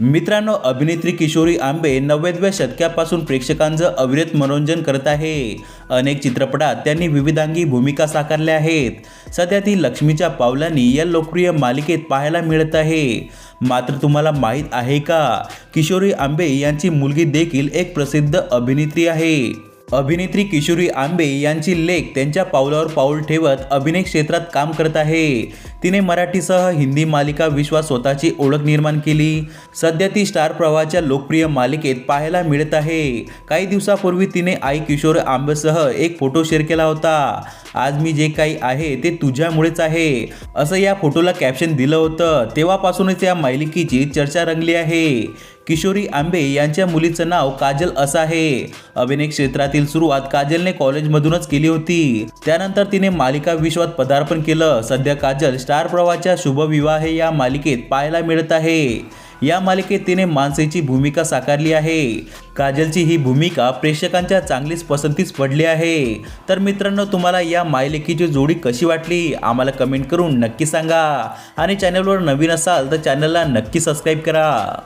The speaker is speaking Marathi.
मित्रांनो अभिनेत्री किशोरी आंबे नव्वदव्या शतकापासून प्रेक्षकांचं अविरत मनोरंजन करत आहे. अनेक चित्रपटात त्यांनी विविधांगी भूमिका साकारल्या आहेत. सध्या ती लक्ष्मीच्या पावलांनी या लोकप्रिय मालिकेत पाहायला मिळत आहे. मात्र तुम्हाला माहीत आहे का किशोरी आंबे यांची मुलगी देखील एक प्रसिद्ध अभिनेत्री आहे. अभिनेत्री किशोरी आंबे यांची लेख त्यांच्या पावलावर पाऊल ठेवत अभिनय क्षेत्रात काम करत आहे. तिने मराठीसह हिंदी मालिका विश्वात स्वतःची ओळख निर्माण केली. सध्या ती स्टार प्रवाहाच्या लोकप्रिय मालिकेत पाहायला मिळत आहे. काही दिवसापूर्वी तिने आई किशोर आंबेसह एक फोटो शेअर केला होता. आज मी जे काही आहे ते तुझ्यामुळेच आहे. असं या फोटोला कॅप्शन दिलं होतं. तेव्हापासूनच या मालिकेची चर्चा रंगली आहे. किशोरी आंबे यांच्या मुलीचं नाव काजल असं आहे. अभिनय क्षेत्रातील सुरुवात काजलने कॉलेजमधूनच केली होती. त्यानंतर तिने मालिका विश्वात पदार्पण केलं. सध्या काजल स्टार प्रवाहाच्या शुभविवाह या मालिकेत पाहायला मिळत आहे. या मालिकेत तिने माणसेची भूमिका साकारली आहे. काजलची ही भूमिका प्रेक्षकांच्या चांगलीच पसंतीस पडली आहे. तर मित्रांनो तुम्हाला या मायलेकीची जोडी कशी वाटली? आम्हाला कमेंट करून नक्की सांगा. आणि चॅनलवर नवीन असाल तर चॅनलला नक्की सबस्क्राईब करा.